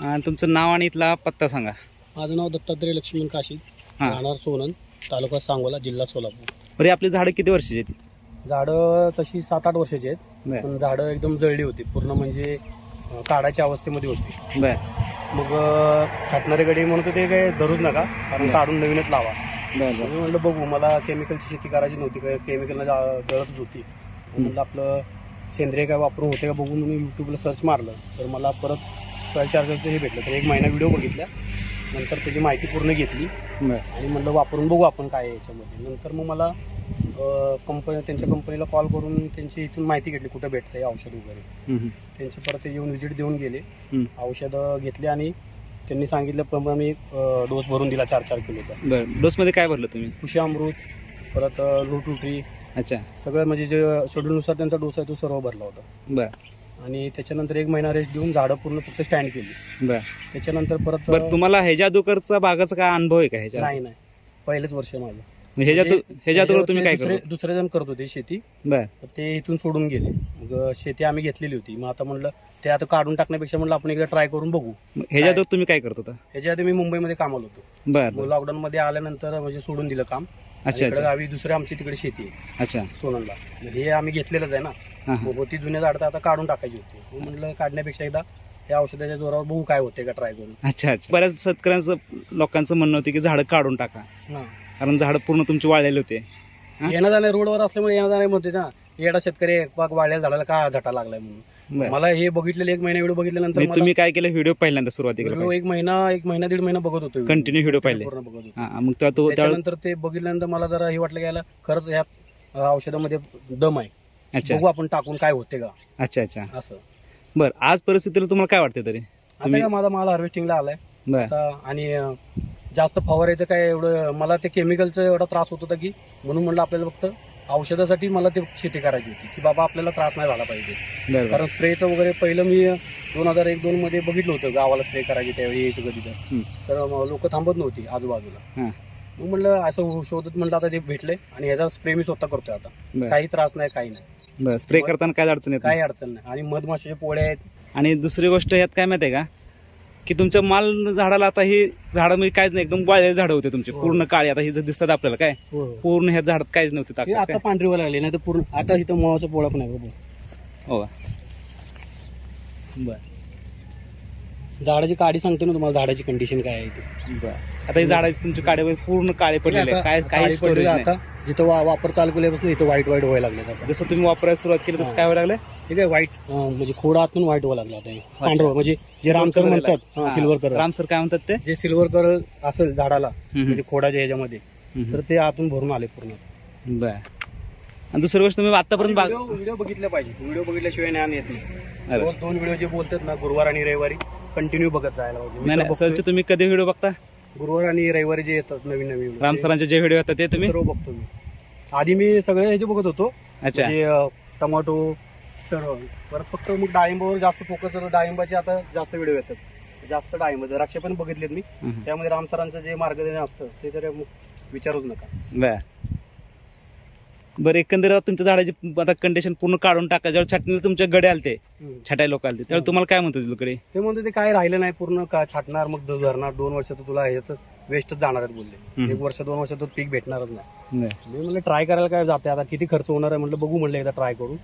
आणि तुमचं नाव आणि इथला पत्ता सांगा. माझं नाव दत्तात्रय लक्ष्मण काशी हां. राहणार सोनन तालुका सांगोला जिल्हा सोलापूर. बरे आपली झाडं किती वर्षाची आहेत? झाडं तशी सात आठ वर्षाची आहेत बर. पण झाडं एकदम जळली होती. पूर्ण म्हणजे अं, काढायच्या अवस्थेमध्ये होती. बर. मग अं, छाटणारे गडी म्हणत होते काय धरूच नका कारण. काढून नवीनच लावा. बर मी म्हणलं बघू मला केमिकलची शेती करायची नव्हती काय केमिकलला जा- जळतच होती. म्हणलं आपलं सेंद्रिय काय वापरून होते का बघून मी यूट्यूबला सर्च मारलं तर मला परत सॉईल चार्जरचं हे भेटलं. तर एक महिना व्हिडिओ बघितल्या नंतर त्याची माहिती पूर्ण घेतली. आणि म्हणलं वापरून बघू आपण काय याच्यामध्ये. नंतर मग मला कंपनी त्यांच्या कंपनीला कॉल करून त्यांची इथून माहिती घेतली कुठं भेटतंय औषध वगैरे. त्यांचे परत ते येऊन व्हिजिट देऊन गेले. औषधं घेतली आणि त्यांनी सांगितल्याप्रमाणे मी डोस भरून दिला चार चार किलोचा. बर. डोसमध्ये काय भरलं तुम्ही? कृषी अमृत परत लुटुट्री अच्छा. सगळं म्हणजे जे शेड्यूलनुसार त्यांचा डोस आहे तो सर्व भरला होता. बर. आणि त्याच्यानंतर एक महिना रेस्ट देऊन झाडं पूर्ण फक्त स्टँड केली. बर. त्याच्यानंतर परत बर तुम्हाला ह्याच्या अदोकरचा भागाचा काय अनुभव आहे का ह्याच्या नाही नाही. पहिलेच वर्ष आहे माझं. म्हणजे ह्याच्या अगोदर तुम्ही काय दुसरे करतो? दुसरे जण करत होते शेती. बर. तर ते इथून सोडून गेले. मग शेती आम्ही घेतलेली होती. मग आता म्हणलं ते आता काढून टाकण्यापेक्षा म्हणलं आपण एकदा ट्राय करून बघू. ह्याच्या अगोदर तुम्ही काय करत होता? ह्याच्या आधी मी मुंबईमध्ये कामाला होतो. बर मग बर लॉकडाऊन मध्ये आल्यानंतर म्हणजे सोडून दिलं काम. अच्छा आणि इकडे अच्छा. गावी दुसरी आमची तिकडे शेती आहे अच्छा. सोननला मग हे आम्ही घेतलेलंच आहे ना. हां हां. मग ती जुन्या झाडं तर आता काढून टाकायची होती. मग म्हणलं काढण्यापेक्षा एकदा या औषधाच्या जोरावर बघू काय होते का ट्राय करून. अच्छा अच्छा. बऱ्याच शेतकऱ्यांचं लोकांचं म्हणणं होतं की झाडं काढून टाका. हा. कारण झाडं पूर्ण तुमची वाळलेले होते. हा? येणं जाणे रोडवर असल्यामुळे येणं जाणे म्हणते ना. येडा शेतकरी एक बाग वाढलेल्या झाडाला का झटा लागलाय म्हणून. बर. मला हे बघितलेलं एक महिना व्हिडिओ बघितल्यानंतर म्हणजे मला तुम्ही काय केलं व्हिडिओ पहिल्यांदा सुरुवातीला एक महिना एक महिना दीड महिना बघत होतो कंटिन्यू व्हिडिओ पाहिले. पूर्ण बघत होतो. हा मग तो त्याच्यानंतर ते बघितल्यानंतर मला जरा हे वाटलं की याला खरंच ह्यात अं, औषधामध्ये दम आहे. अच्छा. बघू आपण टाकून काय होते का. अच्छा अच्छा. असं. बर आज परिस्थितीला तुम्हाला काय वाटते तरी? आता तुम्ही- काय माझा माल हार्वेस्टिंगला आलाय. बर. आता आणि अं, जास्त फवारायचं काय एवढं मला ते केमिकलचा एवढा त्रास होत होता की म्हणून म्हणलं आपल्याला फक्त औषधासाठी मला ते शेती करायची होती की बाबा आपल्याला त्रास नाही झाला पाहिजे. कारण स्प्रेचं वगैरे पहिलं मी दोन हजार एक दोन मध्ये बघितलं होतं गावाला स्प्रे करायची त्यावेळी यायचं कधी तर हं. तर लोक थांबत नव्हती आजूबाजूला. हां. मग म्हणलं असं शोधत म्हणलं आता ते भेटले आणि ह्याचा स्प्रे मी स्वतः करतोय आता. बर. काही त्रास नाही काही नाही. बर स्प्रे करताना काय अडचण येत नाही. काही अडचण नाही. आणि मधमाशाचे पोळे आहेत. आणि दुसरी गोष्ट यात काय माहिती आहे का? की तुमच्या माल झाडाला आता ही झाडं म्हणजे काहीच नाही एकदम वाळलेले झाडं होते तुमचे हो. पूर्ण काळे आता ही जर दिसतात आपल्याला काय पूर्ण ह्या झाडात काहीच नव्हते ताकद आता काय? पांढरी व्हायला लागले नाही तर पूर्ण आता इथं मोहाचा पोळा पण आहे बघ हो? बर झाडाची काडी सांगते ना तुम्हाला झाडाची कंडिशन काय आहे ते. आता ही झाडाची तुमची काळे पूर्ण काळे पडलेले आहे. काय काळी स्टोरेज पडलेली आता. जिथं वा- वापर चालू केल्यापासून इथं व्हाईट व्हाईट व्हायला लागले आता. जसं तुम्ही वापरायला सुरुवात केली तसं. काय व्हायला लागलं ठीक आहे व्हाईट म्हणजे खोडा आतून व्हाईट व्हायला लागला आता हे. पांढरं म्हणजे जे रामकर Silver म्हणतात. सिल्वर कलर राम सर काय म्हणतात ते? जे सिल्वर कलर असेल झाडाला. म्हणजे खोडाच्या ह्याच्यामध्ये. तर ते आतून भरून आले पूर्ण. बर. आणि दुसरी गोष्ट तुम्ही आतापर्यंत बाग व्हिडिओ व्हिडिओ बघितले पाहिजे. व्हिडिओ बघितल्याशिवाय ज्ञान येत नाही. अरे. रोज दोन व्हिडिओ जे बोलतात ना गुरुवार आणि रविवारी कंटिन्यू बघत जायला पाहिजे. नाही. सरचे तुम्ही कधी व्हिडिओ बघता? गुरुवार आणि रविवारी जे येतात नवीन नवीन राम सरांचे जे व्हिडिओ येतात ते तुम्ही? सर्व बघतो मी. आधी मी सगळे ह्याचे बघत होतो. अच्छा. म्हणजे अं, टमाटो सर्व. परत फक्त मग डाळिंबावर जास्त फोकस होतो. डाळिंबाचे आता जास्त व्हिडिओ येतात. जास्त डाळिंब द्राक्ष पण बघितलेत मी. हम्म. त्यामध्ये राम सरांचं जे मार्गदर्शन असतं ते तर मग विचारूच नका. बर. बरं एकंदरीत आता तुमच्या झाडाची आता कंडिशन पूर्ण काढून टाका. ज्यावेळी छाटणीला तुमच्या गडे आलते छाटाय लोक आलते त्यावेळी तुम्हाला काय म्हणतो तिकडे? ते म्हणतो ते काय राहिलं नाही पूर्ण का छाटणार मग धरणार दोन वर्ष तर तुला ह्याचं वेस्टच जाणार आहेत बोलले. एक वर्ष दोन वर्ष तर पीक भेटणारच नाही. मी म्हणलं ट्राय करायला काय जाते आता? किती खर्च होणार आहे? म्हटलं बघू म्हणलं एकदा ट्राय करून.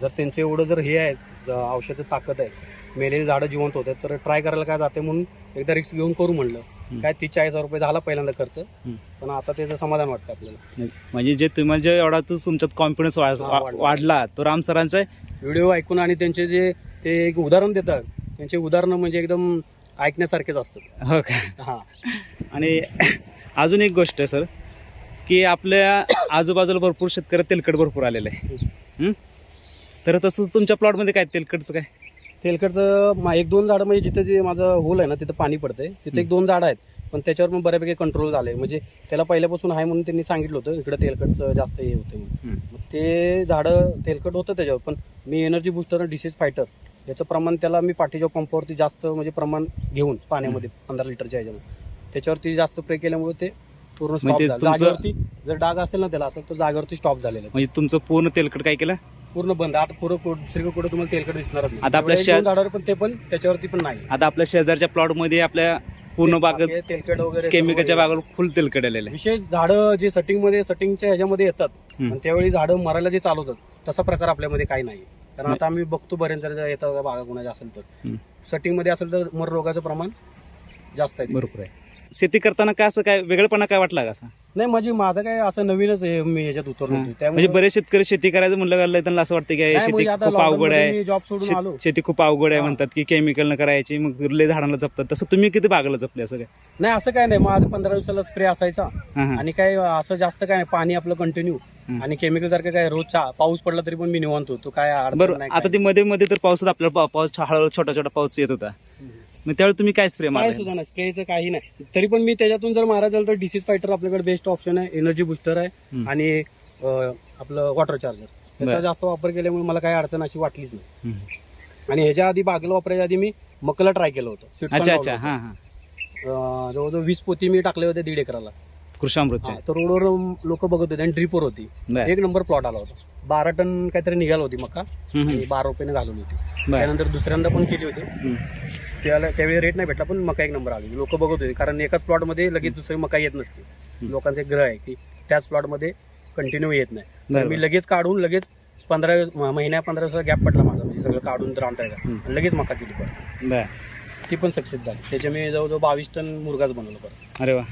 जर त्यांचं एवढं जर हे आहे ज- औषध ताकद आहे मेलेली झाडं जिवंत होतात तर ट्राय करायला काय जाते म्हणून एकदा रिक्स घेऊन करू म्हणलं. काय तीस चाळीस हजार रुपये झाला पहिल्यांदा खर्च. पण आता त्याचं समाधान वाटतं आपल्याला. म्हणजे जे तुम्हाला जे एवढा तो तुमच्यात कॉन्फिडन्स वाढला. तो राम सरांचा आहे. व्हिडिओ ऐकून आणि त्यांचे जे ते एक उदाहरण देतात. त्यांचे उदाहरणं म्हणजे एकदम ऐकण्यासारखेच असतात. हो का? हा. आणि अजून एक गोष्ट आहे सर की आपल्या आजूबाजूला भरपूर शेतकरी तेलकट भरपूर आलेलं आहे? तर तसंच तुमच्या प्लॉटमध्ये काय तेलकटचं काय? तेलकटचं मा- एक दोन झाडं म्हणजे जिथं जे माझं होल आहे ना तिथं पाणी पडतंय. तिथे एक दोन झाडं आहेत. पण त्याच्यावर पण बऱ्यापैकी कंट्रोल झालंय. म्हणजे त्याला पहिल्यापासून आहे म्हणून त्यांनी सांगितलं होतं इकडे तेलकटचं जास्त हे होतं म्हणून. मग ते झाडं तेलकट होतं त्याच्यावर. पण मी एनर्जी बुस्टर डिसीज फायटर याचं प्रमाण त्याला मी पाठीच्या पंपावरती जास्त म्हणजे प्रमाण घेऊन पाण्यामध्ये पंधरा लिटरच्या ह्याच्यामध्ये. त्याच्यावरती जास्त स्प्रे केल्यामुळे ते पूर्ण स्टॉप म्हणजे जागेवरती जर डाग असेल ना त्याला असं तर जागेवरती स्टॉप झालेलं. म्हणजे तुमचं पूर्ण तेलकट काय केलं? पूर्ण बंद. आता पुरं को- दुसरीकडे कुठं तुम्हाला तेलकट दिसणारच नाही आता आपल्या शहर- दोन झाडावर पण ते पण त्याच्यावरती पण नाही. आता आपल्या शेजारच्या प्लॉटमध्ये आपल्या पूर्ण बागेत बाकी तेलकट वगैरे केमिकलच्या सर्व बागेवर फुल तेलकट आलेलं आहे. विशेष झाडं जे सटिंगमध्ये सटिंगच्या ह्याच्यामध्ये येतात. हम्म. आणि त्यावेळी झाडं मरायला जे चालवतात तसा प्रकार आपल्यामध्ये काही नाही. कारण आता आम्ही बघतो बरेच जर येतात बागा कोणाच्या असेल तर. हम्म. सटिंगमध्ये असेल तर मर रोगाचं प्रमाण जास्त आहे भरपूर आहे. शेती करताना काय असं काय वेगळेपणा काय वाटला का असं? नाही माझी माझं काय असं नवीनच मी याच्यात उतरलो. म्हणजे बरेच शेतकरी शेती करायचं म्हणलं का त्यांना असं वाटतं की नाही, शेती म्हणजे आता खूप lockdown अवघड आहे. सोडून आलो. शेत- शेती खूप अवघड आहे हा. म्हणतात की केमिकल न करायची मग लय झाडांना जपतात. तसं तुम्ही किती बागाला जपले असं काय? नाही असं काय नाही माझं पंधरा दिवसाला स्प्रे असायचा. हा, हा. आणि काय असं जास्त काय नाही पाणी आपलं कंटिन्यू हम्म. आणि केमिकल सारखं काय रोज चा- पाऊस पडला तरी पण मी निवांत होतो. काय अडचण बरोबर नाही आता काय. ते मध्ये मध्ये तर पावसात आपल्याला पा- पाऊस हळूहळू छोटा छोटा पाऊस येत होता. मग त्यावेळी तुम्ही काय स्प्रे काय मारला सुद्धा नाही. स्प्रेचं काही नाही. तरी पण मी त्याच्यातून जर मारायचं झालं तर डिसीज फायटर आपल्याकडे बेस्ट ऑप्शन आहे. एनर्जी बुस्टर आहे. हम्म. आणि अं, आपलं वॉटर चार्जर त्याचा बरं. जास्त वापर केल्यामुळे मला काही अडचण अशी वाटलीच नाही. हम्म. आणि ह्याच्या आधी बागेला वापरायच्या आधी मी मकला ट्राय केलं होतं. Sweet corn अच्छा. लावलं अच्छा. हा हा. अं, जवळजवळ वीस पोती मी टाकले होते दीड एकराला. कृषामृतचे हा, तर रोडवर लोक बघत होते आणि ड्रिपवर होती. बर. एक नंबर प्लॉट आला होता. बारा टन काहीतरी निघाल होती मका. हम्म, हम्म. आणि बारा रुपयाने घालवली होती. बर. त्यानंतर दुसऱ्यांदा पण केली होती. हम्म. त्याला त्यावेळी रेट नाही भेटला पण मका एक नंबर आली. लोक बघत होते कारण एकाच प्लॉटमध्ये लगेच दुसरी मका येत नसते. लोकांचा एक ग्रह आहे की त्याच प्लॉटमध्ये कंटिन्यू येत नाही. तर. मी लगेच काढून लगेच पंधरा महिन्या पंधरा दिवसाचा गॅप पडला माझा म्हणजे सगळं काढून तर आणता येतं. हम्म. आणि लगेच मका केली परत. ती पण सक्सेस झाली. त्याच्या मी जवळजवळ बावीस टन मुरगाच बनवलं परत. अरे वा.